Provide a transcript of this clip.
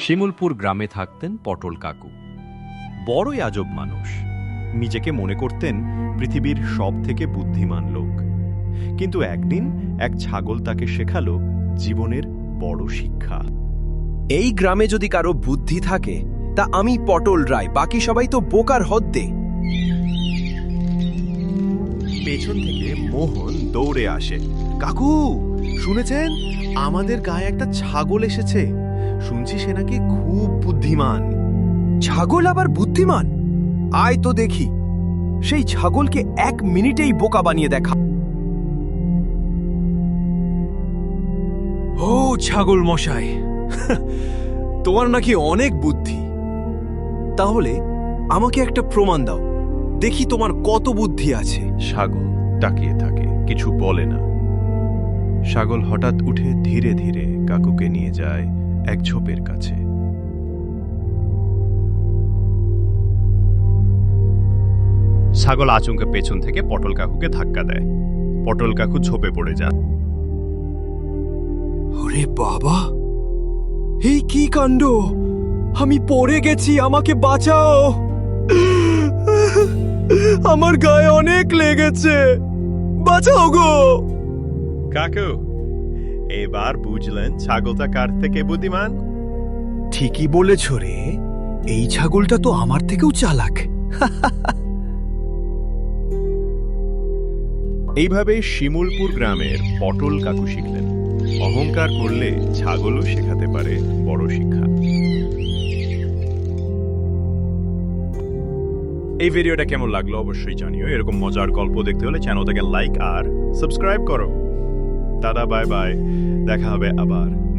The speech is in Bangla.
শিমুলপুর গ্রামে থাকতেন পটল কাকু। বড়ই আজব মানুষ। নিজেকে মনে করতেন পৃথিবীর সব থেকে বুদ্ধিমান লোক। কিন্তু একদিন এক ছাগল তাকে শেখালো জীবনের বড় শিক্ষা। এই গ্রামে যদি কারও বুদ্ধি থাকে তা আমি পটল রায় বাকি সবাই তো বোকার হদ্দে। পেছন থেকে মোহন দৌড়ে আসে। কাকু শুনেছেন? আমাদের গায়ে একটা ছাগল এসেছে। শুনছি সে নাকি খুব বুদ্ধিমান। ছাগল আবার বুদ্ধিমান? আয় তো দেখি। সেই ছাগলকে এক মিনিটেই বোকা বানিয়ে দেখা। ও ছাগল মশাই, তোমার নাকি অনেক বুদ্ধি। তাহলে আমাকে একটা প্রমাণ দাও। দেখি তোমার কত বুদ্ধি আছে। ছাগল তাকিয়ে থাকে, কিছু বলে না। ছাগল হঠাৎ উঠে ধীরে ধীরে কাকুকে নিয়ে যায়। এক ঝোপের কাছে। ছাগল আচমকে পেছন থেকে পটল কাকুকে ধাক্কা দেয়। পটল কাকু ঝোপে পড়ে যান। ওরে বাবা! এই কি কাণ্ড? আমি পড়ে গেছি আমাকে বাঁচাও! আমার গায়ে অনেক লেগেছে। বাঁচাও গো! কাকু এবার বুঝলেন ছাগলটা কার থেকে বুদ্ধিমান? ঠিকই বলেছ রে। এই ছাগলটা তো আমার থেকেও চালাক। এইভাবে শিমুলপুর গ্রামের পটল কাকু শিখলেন। অহংকার করলে ছাগলও শেখাতে পারে বড় শিক্ষা। এই ভিডিওটা কেমন লাগল অবশ্যই জানিও। এরকম মজার গল্প দেখতে হলে চ্যানেলটাকে লাইক আর সাবস্ক্রাইব করো। দাদা বাই বাই দেখা হবে আবার।